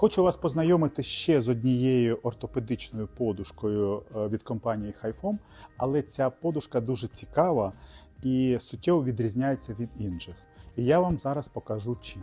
Хочу вас познайомити ще з однією ортопедичною подушкою е, від компанії Хайфом, але ця подушка дуже цікава і суттєво відрізняється від інших. І я вам зараз покажу чим.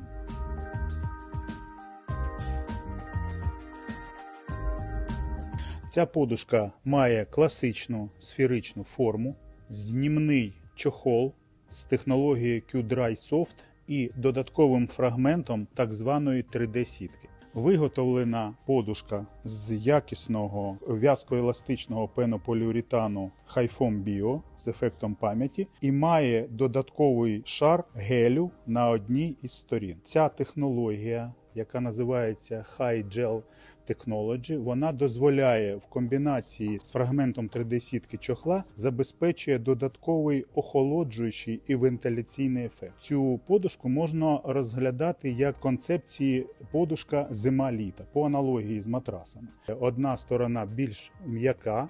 Ця подушка має класичну сферичну форму, знімний чохол з технологією Q-Dry Soft і додатковим фрагментом так званої 3D-сітки. Виготовлена подушка з якісного в'язкоеластичного пенополіуретану Хайфом Біо з ефектом пам'яті і має додатковий шар гелю на одній із сторін. Ця технологія, яка називається High Gel Technology, вона дозволяє в комбінації з фрагментом 3D-сітки чохла забезпечує додатковий охолоджуючий і вентиляційний ефект. Цю подушку можна розглядати як концепції подушка зима-літа по аналогії з матрасами. Одна сторона більш м'яка.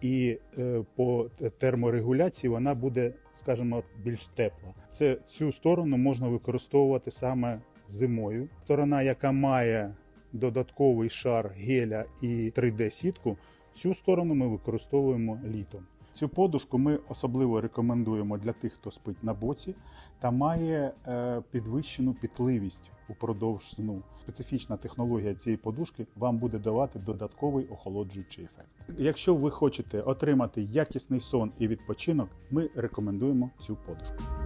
І е, по терморегуляції вона буде, скажімо, більш тепла. Це цю сторону можна використовувати саме зимою. Сторона, яка має додатковий шар геля і 3D-сітку, цю сторону ми використовуємо літом. Цю подушку ми особливо рекомендуємо для тих, хто спить на боці та має е, підвищену пітливість упродовж сну. Специфічна технологія цієї подушки вам буде давати додатковий охолоджуючий ефект. Якщо ви хочете отримати якісний сон і відпочинок, ми рекомендуємо цю подушку.